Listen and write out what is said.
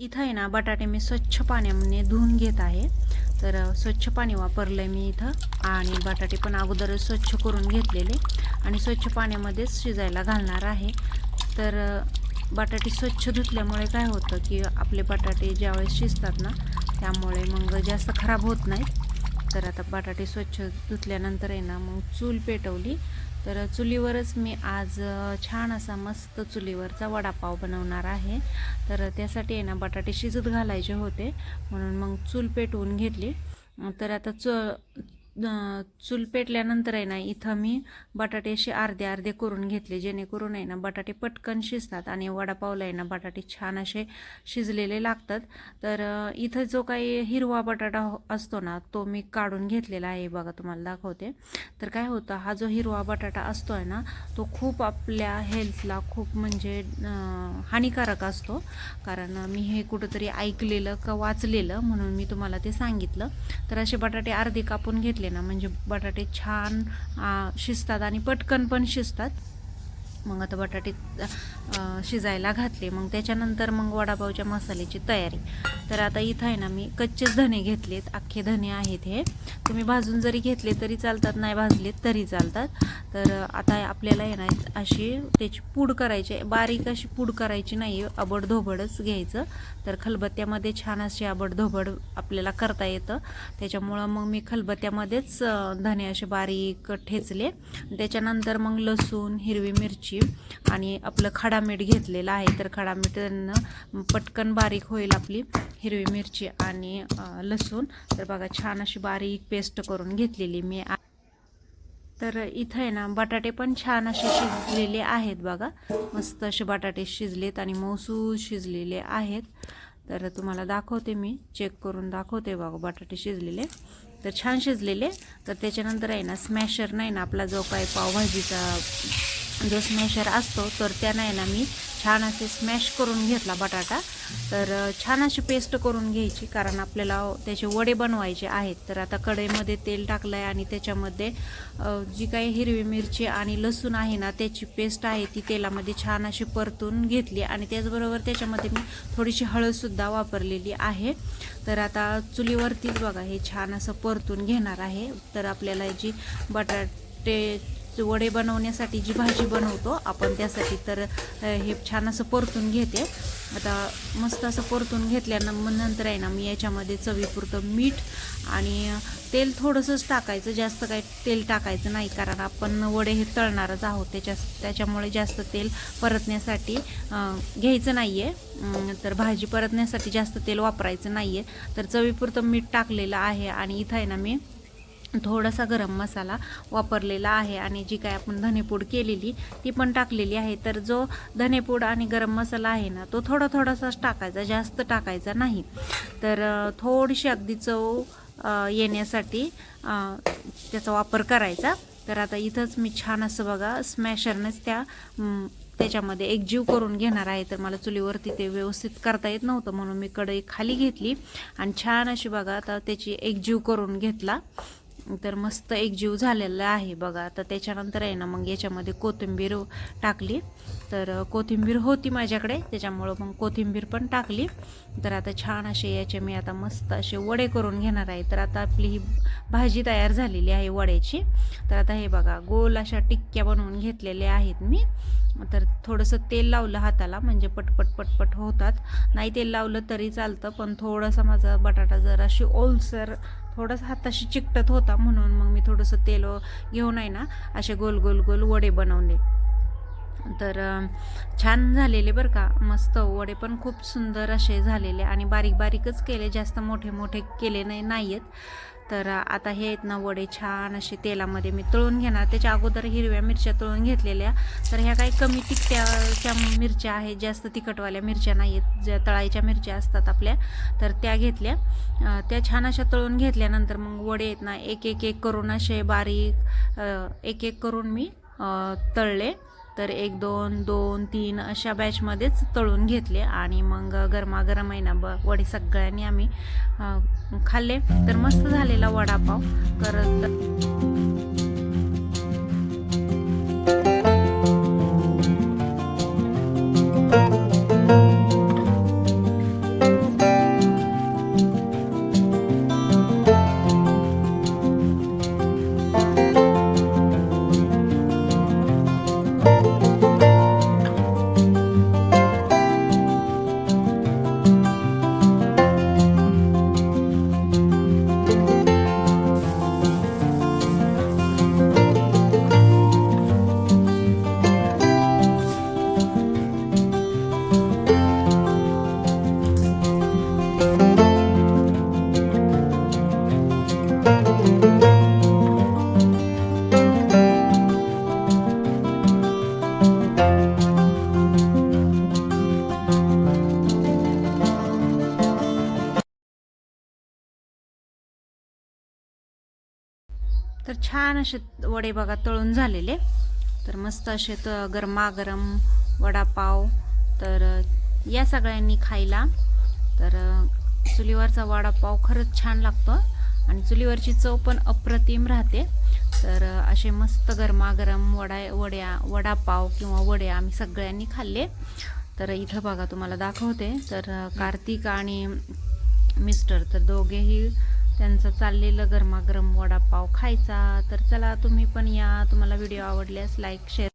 इथं आहे ना बटाटे मी स्वच्छ पाण्याने धुवून घेत आहे. तर स्वच्छ पाणी वापरलं आहे मी इथं आणि बटाटे पण अगोदरच स्वच्छ करून घेतलेले आणि स्वच्छ पाण्यामध्येच शिजायला घालणार आहे. तर बटाटे स्वच्छ धुतल्यामुळे काय होतं की आपले बटाटे ज्यावेळेस शिजतात ना त्यामुळे मग जास्त खराब होत नाहीत. तर आता बटाटे स्वच्छ धुतल्यानंतर आहे ना मग चूल पेटवली तर चुलीवरच मी आज छान असा मस्त चुलीवरचा वडापाव बनवणार आहे. तर त्यासाठी आहे ना बटाटे शिजत घालायचे होते. म्हणून मग चूल पेटवून घेतली. तर आता चु चूल पेटल्यानंतर आहे ना इथं मी बटाटे असे अर्धे अर्धे करून घेतले जेणेकरून आहे ना बटाटे पटकन शिजतात आणि वडापावला आहे ना बटाटे छान असे शिजलेले लागतात. तर इथं जो काही हिरवा बटाटा हो, असतो ना तो मी काढून घेतलेला आहे बघा तुम्हाला दाखवते. तर काय होतं हा जो हिरवा बटाटा असतो आहे ना तो खूप आपल्या हेल्थला खूप म्हणजे हानिकारक असतो. कारण मी हे कुठंतरी ऐकलेलं का वाचलेलं म्हणून मी तुम्हाला ते सांगितलं. तर असे बटाटे अर्धे कापून घेतले ना म्हणजे बटाटे छान शिजतात आणि पटकन पण शिजतात. मग आता बटाटे शिजायला घातले. मग त्याच्यानंतर मग वडापावच्या मसाल्याची तयारी. तर आता इथं आहे ना मी कच्चेच धने घेतलेत. अख्खे धने आहेत हे. तुम्ही भाजून जरी घेतले तरी चालतात नाही भाजले तरी चालतात. तर आता आपल्याला आहे ना अशी त्याची पूड करायची बारीक अशी पूड करायची नाही आबडधोबडच घ्यायचं. तर खलबत्त्यामध्ये छान अशी आबडधोबड आपल्याला करता येतं. त्याच्यामुळं मग मी खलबत्त्यामध्येच धणे धने असे बारीक ठेचले. त्याच्यानंतर मग लसूण हिरवी मिरची आणि आपलं खडा मीठ घेतलेलं आहे तर खडा मीठनं पटकन बारीक होईल आपली हिरवी मिरची आणि लसूण. तर बघा छान अशी बारीक पेस्ट करून घेतलेली मी. तर इथं आहे ना बटाटे पण छान असे शिजलेले आहेत बघा. मस्त असे बटाटे शिजलेत आणि मौसू शिजलेले आहेत. तर तुम्हाला दाखवते मी चेक करून दाखवते बघा बटाटे शिजलेले. तर छान शिजलेले. तर त्याच्यानंतर आहे ना स्मॅशर नाही ना आपला जो काय पावभाजीचा जो स्मॅशर असतो तर त्यानं आहे ना मी छान असे स्मॅश करून घेतला बटाटा. तर छान अशी पेस्ट करून घ्यायची कारण आपल्याला त्याचे वडे बनवायचे आहेत. तर आता कढईमध्ये तेल टाकलं आहे आणि त्याच्यामध्ये जी काही हिरवी मिरची आणि लसूण आहे ना त्याची पेस्ट आहे ती तेलामध्ये छान अशी परतून घेतली. आणि त्याचबरोबर त्याच्यामध्ये मी थोडीशी हळदसुद्धा वापरलेली आहे. तर आता चुलीवरतीच बघा हे छान असं परतून घेणार आहे. तर आपल्याला जी बटाटे वडे बनवण्यासाठी जी भाजी बनवतो आपण त्यासाठी तर हे छान असं परतून घेते. आता मस्त असं परतून घेतल्यानं मग नंतर आहे ना मी याच्यामध्ये चवीपुरतं मीठ आणि तेल थोडंसंच टाकायचं जास्त काही तेल टाकायचं नाही कारण आपण वडे हे तळणारच आहोत. त्याच्या त्याच्यामुळे जास्त तेल परतण्यासाठी घ्यायचं नाही आहे तर भाजी परतण्यासाठी जास्त तेल वापरायचं नाही आहे तर चवीपुरतं मीठ टाकलेलं आहे आणि इथं आहे ना मी थोडासा गरम मसाला वापरलेला आहे आणि जी काय आपण धनेपूड केलेली ती पण टाकलेली आहे. तर जो धनेपूड आणि गरम मसाला आहे ना तो थोडा थोडासाच टाकायचा जास्त टाकायचा नाही. तर थोडीशी अगदी चव येण्यासाठी त्याचा वापर करायचा. तर आता इथंच मी छान असं बघा स्मॅशरनेच त्या त्याच्यामध्ये एक जीव करून घेणार आहे. तर मला चुलीवरती ते व्यवस्थित करता येत नव्हतं म्हणून मी कढई खाली घेतली. आणि छान अशी बघा आता त्याची एक जीव करून घेतला. तर मस्त एक जीव झालेला आहे बघा. तर त्याच्यानंतर आहे ना मग याच्यामध्ये कोथिंबीर टाकली. तर कोथिंबीर होती माझ्याकडे त्याच्यामुळं मग कोथिंबीर पण टाकली. तर आता छान असे याचे मी आता मस्त असे वडे करून घेणार आहे. तर आता आपली ही भाजी तयार झालेली आहे वड्याची. तर आता हे बघा गोल अशा टिक्क्या बनवून घेतलेल्या आहेत मी. तर थोडंसं तेल लावलं हाताला म्हणजे पटपट पटपट होतात. नाही तेल लावलं तरी चालतं पण थोडासा माझा बटाटा जर अशी ओलसर थोडंसं हाताशी चिकटत होता म्हणून मग मी थोडंसं तेल घेऊन आहे ना असे गोल गोल गोल वडे बनवले. तर छान झालेले बरं का मस्त वडे पण खूप सुंदर असे झालेले आणि बारीक बारीकच केले जास्त मोठे मोठे केले नाही नाही आहेत तर आता हे आहेत ना वडे छान असे तेलामध्ये मी तळून घेणार. त्याच्या अगोदर हिरव्या मिरच्या तळून घेतलेल्या. तर ह्या काही कमी तिखट्याच्या मिरच्या आहेत जास्त तिखटवाल्या मिरच्या नाही आहेत ज्या तळायच्या मिरच्या असतात आपल्या तर त्या घेतल्या. त्या छान अशा तळून घेतल्यानंतर मग वडे आहेत ना एक एक एक करून असे बारीक एक एक करून मी तळले. तर एक दोन दोन तीन अशा बॅचमध्येच तळून घेतले आणि मग गरमागरम आहे ना ब वडे सगळ्यांनी आम्ही खाल्ले. तर मस्त झालेला वडापाव. करत तर छान असे वडे बघा तळून झालेले. तर मस्त असे त गरमागरम वडापाव. तर या सगळ्यांनी खायला. तर चुलीवरचा वडापाव खरंच छान लागतो. आणि चुलीवरची चव पण अप्रतिम राहते. तर असे मस्त गरमागरम वडा वड्या वडापाव किंवा वड्या आम्ही सगळ्यांनी खाल्ले. तर इथं बघा तुम्हाला दाखवते. तर कार्तिक आणि मिस्टर तर दोघेही त्यांचं चाललेलं गरमागरम वडापाव खायचा. तर चला तुम्ही पण या. तुम्हाला व्हिडिओ आवडल्यास लाईक शेअर